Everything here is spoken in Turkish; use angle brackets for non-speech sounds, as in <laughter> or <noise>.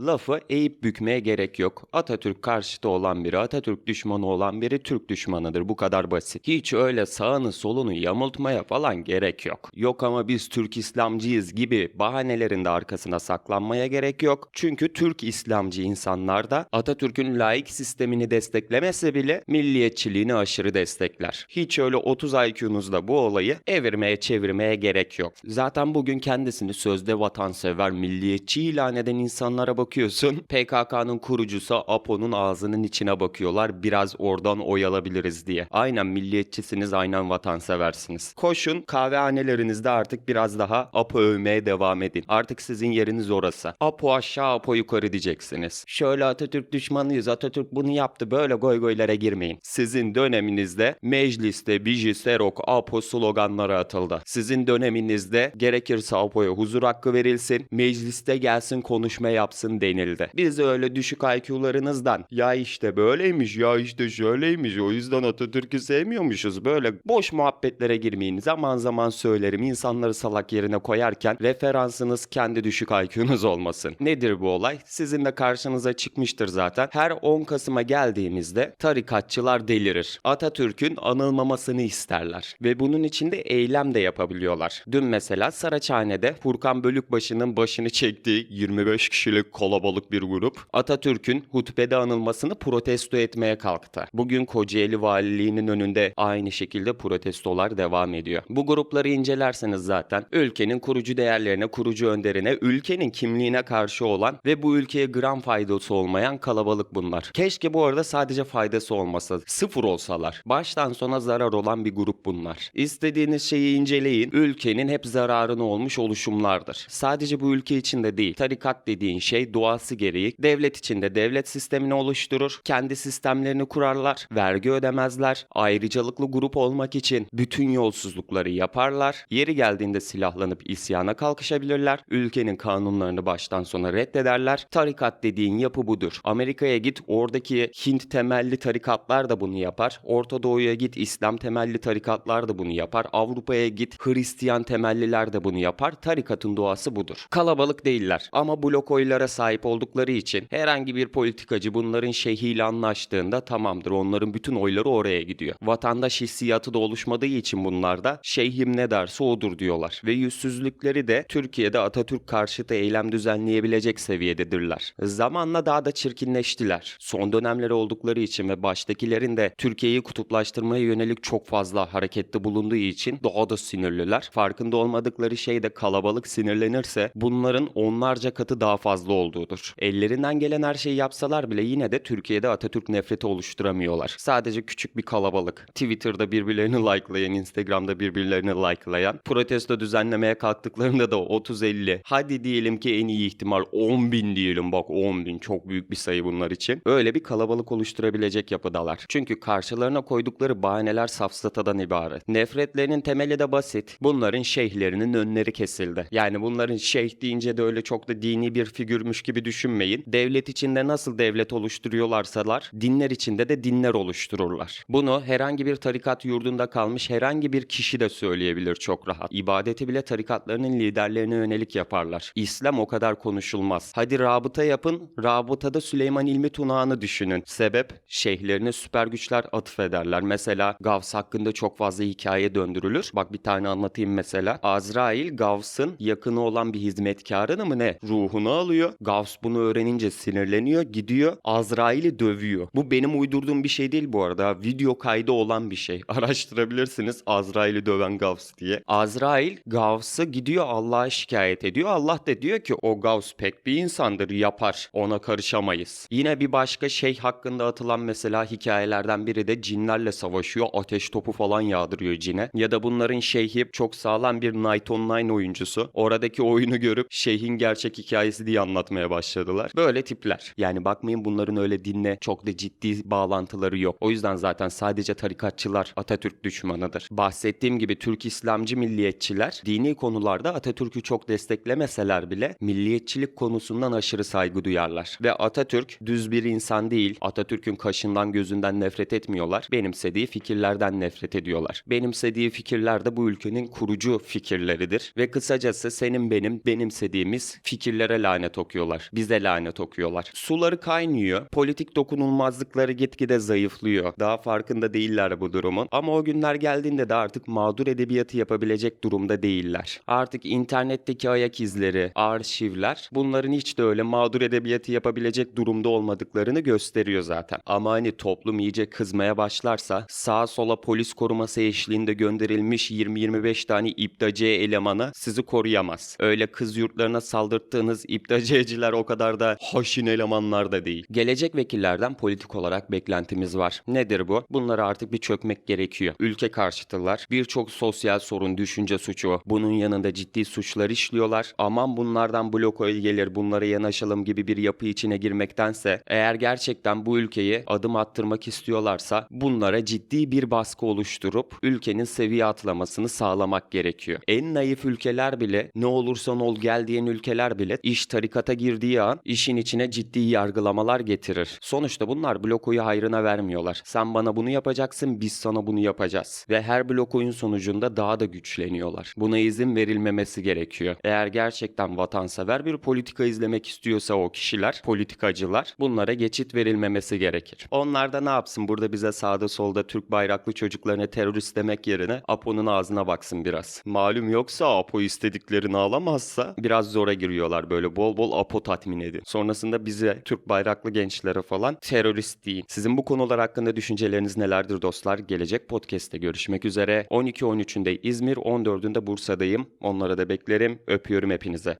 Lafı eğip bükmeye gerek yok. Atatürk karşıtı olan biri, Atatürk düşmanı olan biri Türk düşmanıdır. Bu kadar basit. Hiç öyle sağını solunu yamultmaya falan gerek yok. Yok ama biz Türk İslamcıyız gibi bahanelerin de arkasına saklanmaya gerek yok. Çünkü Türk İslamcı insanlar da Atatürk'ün laik sistemini desteklemese bile milliyetçiliğini aşırı destekler. Hiç öyle 30 IQ'nuzda bu olayı evirmeye çevirmeye gerek yok. Zaten bugün kendisini sözde vatansever, milliyetçi ilan eden insanlara bakıyorsun. <laughs> PKK'nın kurucusu Apo'nun ağzının içine bakıyorlar. Biraz oradan oy alabiliriz diye. Aynen milliyetçisiniz, aynen vatanseversiniz. Koşun kahvehanelerinizde artık biraz daha Apo övmeye devam edin. Artık sizin yeriniz orası. Apo aşağı, Apo yukarı diyeceksiniz. Şöyle Atatürk düşmanıyız, Atatürk bunu yaptı böyle goy goylara girmeyin. Sizin döneminizde mecliste Biji, Serok, Apo sloganları atıldı. Sizin döneminizde gerekirse Apo'ya huzur hakkı verilsin, mecliste gelsin konuşma yapsın denildi. Biz öyle düşük IQ'larınızdan ya işte böyleymiş ya işte şöyleymiş o yüzden Atatürk'ü sevmiyormuşuz böyle boş muhabbetlere girmeyin. Zaman zaman söylerim insanları salak yerine koyarken referansınız kendi düşük IQ'nuz olmasın. Nedir bu olay? Sizin de karşınıza çıkmıştır zaten. Her 10 Kasım'a geldiğimizde tarikatçılar delirir. Atatürk'ün anılmamasını isterler. Ve bunun için de eylem de yapabiliyorlar. Dün mesela Saraçhane'de Furkan Bölükbaşı'nın başını çektiği 25 kişilik kalabalık bir grup Atatürk'ün hutbede anılmasını protesto etmeye kalktı. Bugün Kocaeli Valiliği'nin önünde aynı şekilde protestolar devam ediyor. Bu grupları incelerseniz zaten ülkenin kurucu değerlerine, kurucu önderine, ülkenin kimliğine karşı olan ve bu ülkeye gram faydası olmayan kalabalık bunlar. Keşke bu arada sadece faydası olmasa, sıfır olsalar. Baştan sona zarar olan bir grup bunlar. İstediğiniz şeyi inceleyin. Ülkenin hep zararına olmuş oluşumlardır. Sadece bu ülke içinde değil. Tarikat dediğin şey doğası gereği devlet içinde devlet sistemini oluşturur. Kendi sistemlerini kurarlar. Vergi ödemezler. Ayrıcalıklı grup olmak için bütün yolsuzlukları yaparlar. Yeri geldiğinde silahlanıp isyana kalkışabilirler. Ülkenin kanunlarını baştan sona reddederler. Tarikat dediğin yapı budur. Amerika'ya git oradaki Hint temelli tarikatlar da bunu yapar. Orta Doğu'ya git İslam temelli tarikatlar da bunu yapar. Avrupa'ya git Hristiyan temelliler de bunu yapar. Tarikatın doğası budur. Kalabalık değiller ama blok oylara sahip oldukları için herhangi bir politikacı bunların şeyhiyle anlaştığında tamamdır. Onların bütün oyları oraya gidiyor. Vatandaş hissiyatı da oluşmadığı için bunlarda şeyhim ne derse odur diyorlar. Ve yüzsüzlükleri de Türkiye'de Atatürk karşıtı eylem düzenleyebilecek seviyededirler. Zamanla daha da çirkinleştiler. Son dönemleri oldukları için ve baştakilerin de Türkiye'yi kutuplaştırmaya yönelik çok fazla harekette bulunduğu için daha da sinirliler. Farkında olmadıkları şey de kalabalık sinirlenirse bunların onlarca katı daha fazla olduğudur. Ellerinden gelen her şeyi yapsalar bile yine de Türkiye'de Atatürk nefreti oluşturamıyorlar. Sadece küçük bir kalabalık. Twitter'da birbirlerini likelayan, Instagram'da birbirlerini likelayan, protesto düzenlemeye kalktıklarında da 30-50. Hadi diyelim ki en iyi ihtimal 10 bin diyelim bak 10 bin çok büyük bir sayı bunlar için. Öyle bir kalabalık oluşturabilecek yapıdalar. Çünkü karşılarına koydukları bahaneler safsatadan ibaret. Nefretlerinin temeli de basit. Bunların şeyhlerinin önleri kesildi. Yani bunların şeyh deyince de öyle çok da dini bir figürmüş gibi düşünmeyin. Devlet içinde nasıl devlet oluşturuyorlarsalar dinler içinde de dinler oluştururlar. Bunu herhangi bir tarikat yurdunda kalmış herhangi bir kişi de söyleyebilir çok rahat. İbadeti bile tarikatlarının liderlerine yönelik yaparlar. İslam o kadar konuşulmaz. Hadi rabıta yapın. Rabıtada Süleyman İlmi Tunağı'nı düşünün. Sebep şeyhlerine süper güçler atıfederler. Mesela Gavs hakkında çok fazla hikaye döndürülür. Bak bir tane anlatayım mesela. Azrail Gavs'ın yakını olan bir hizmetkarını mı ne? Ruhunu alıyor. Gavs bunu öğrenince sinirleniyor. Gidiyor Azrail'i dövüyor. Bu benim uydurduğum bir şey değil bu arada. Video kaydı olan bir şey. <laughs> Araştırabilirsiniz Azrail'i döven Gavs diye. Azrail Gavs'ı gidiyor Allah'a şikayet ediyor. Allah da diyor ki o Gavs pek bir insandır yapar. Ona karışamayız. Yine bir başka şey hakkında atılan mesela hikayelerden biri de cinlerle savaşıyor. Ateş topu falan yağdırıyor cine. Ya da bunların şeyhi çok sağlam bir Night Online oyuncusu. Oradaki oyunu görüp şeyhin gerçek hikayesi diye anlatmaya başladılar. Böyle tipler. Yani bakmayın bunların öyle dinle çok da ciddi bağlantıları yok. O yüzden zaten sadece tarikatçılar Atatürk düşmanıdır. Bahsettiğim gibi Türk İslamcı milliyetçiler dini konularda Atatürk'ü çok desteklemeseler bile milliyetçilik konusundan aşırı saygı duyarlar. Ve Atatürk düz bir insan değil. Atatürk'ün kaşından gözünden nefret etmiyorlar. Benimsediği fikirlerden nefret ediyorlar. Benimsediği fikirler de bu ülkenin kurucu fikirleridir. Ve kısacası senin benim benimsediğimiz fikirlere lanet okuyorlar. Bize lanet okuyorlar. Suları kaynıyor. Politik dokunulmazlıkları gitgide zayıflıyor. Daha farkında değiller bu durumun. Ama o günler geldiğinde de artık mağdur edebiyatı yapabilecek durumda değiller. Artık internetteki ayak izleri, arşivler bunların hiç de öyle mağdur edebiyatı yapabilecek durumda olmadıklarını gösteriyor zaten. Ama hani toplum iyice kızmaya başlarsa sağa sola polis koruması eşliğinde gönderilmiş 20-25 tane iptacı elemanı sizi koruyamaz. Öyle kız yurtlarına saldırttığınız iptacıyeciler o kadar da haşin elemanlar da değil. Gelecek vekillerden politik olarak beklentimiz var. Nedir bu? Bunlara artık bir çökmek gerekiyor. Ülke karşıtılar. Birçok sosyal sorun, düşünce suçu. Bunun yanında ciddi suçlar işliyorlar. Aman bunlardan blok oy gelir, bunlara yanaşalım gibi bir yapı içine girmektense eğer gerçekten bu ülkeyi adım attırmak istiyorlarsa bunlara ciddi bir baskı oluşturup ülkenin seviye atlamasını sağlamak gerekiyor. En naif ülkeler bile ne olursan ol gel diyen ülkeler bile iş tarikata girdiği an işin içine ciddi yargılamalar getirir. Sonuçta bunlar blok oyu hayrına vermiyorlar. Sen bana bunu yapacaksın biz sana bunu yapacağız. Ve her blok oyun sonucunda daha da güçleniyorlar. Buna izin verilmemesi gerekiyor. Eğer gerçekten vatansever bir politika izlemek istiyorsa o kişiler, politikacılar bunlara geçit verilmemesi gerekir. Onlar da ne yapsın burada bize sağda solda Türk bayraklı çocuklarına terörist demek yerine Apo'nun ağzına baksın biraz. Malum yoksa Apo istediklerini alamazsa biraz zora giriyorlar böyle bol bol Apo tatmin edin. Sonrasında bize Türk bayraklı gençlere falan terörist deyin. Sizin bu konular hakkında düşünceleriniz nelerdir dostlar? Gelecek podcast'te görüşmek üzere. 12-13'ünde İzmir, 14'ünde Bursa'dayım. Onlara da beklerim. Öpüyorum hepinize.